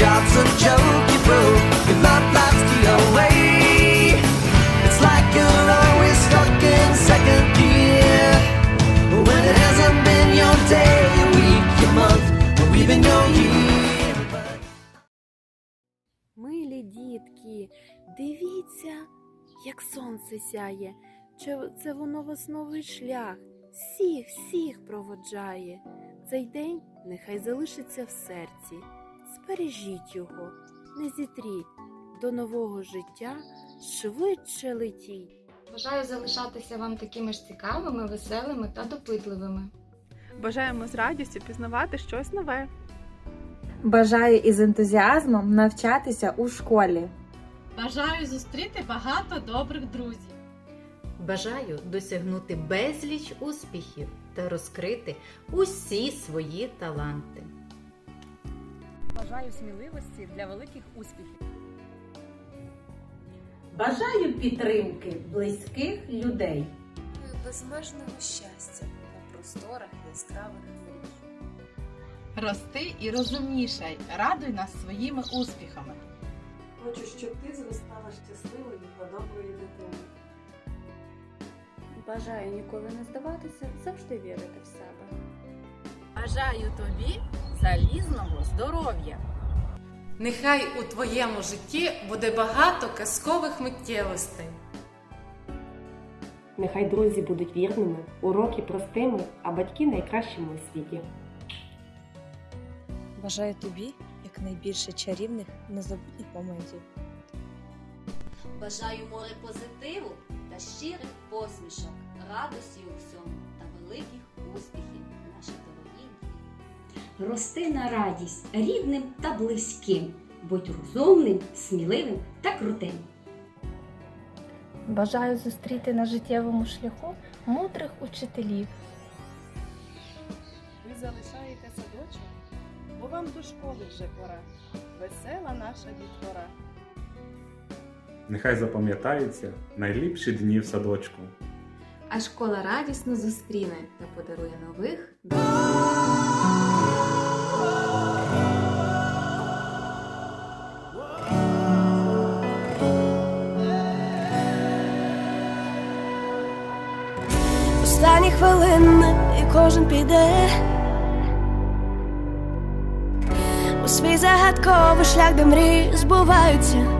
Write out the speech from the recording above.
job's a joke, you broke. Your love life's the away. It's like you're always stuck in second gear. When it hasn't been your day, your week, your month, or even your year. Милі дітки, дивіться, як сонце сяє, чи це воно вас новий шлях, всіх, всіх проводжає. Цей день нехай залишиться в серці. Збережіть його, не зітріть, до нового життя швидше летіть. Бажаю залишатися вам такими ж цікавими, веселими та допитливими. Бажаємо з радістю пізнавати щось нове. Бажаю із ентузіазмом навчатися у школі. Бажаю зустріти багато добрих друзів. Бажаю досягнути безліч успіхів та розкрити усі свої таланти. Бажаю сміливості для великих успіхів. Бажаю підтримки близьких людей. безмежного щастя на просторах яскравих мрій. Рости і розумнішай, радуй нас своїми успіхами. Хочу, щоб ти зростала Бажаю ніколи не здаватися, завжди вірити в себе. Бажаю тобі залізного здоров'я. Нехай у твоєму житті буде багато казкових миттєвостей. Нехай друзі будуть вірними, уроки простими, а батьки найкращими у світі. Бажаю тобі якнайбільше чарівних незабутніх моментів. Бажаю море позитиву та щирих посмішок, радості у всьому та великих успіхів, наші дорогі. Рости на радість рідним та близьким. Будь розумним, сміливим та крутим. Бажаю зустріти на життєвому шляху мудрих учителів. Ви залишаєте садочок, бо вам до школи вже пора. Весела наша дітвора. Нехай запам'ятаються найліпші дні в садочку. А школа радісно зустріне та подарує нових Останні хвилини і кожен піде у свій загадковий шлях, де мрії збуваються.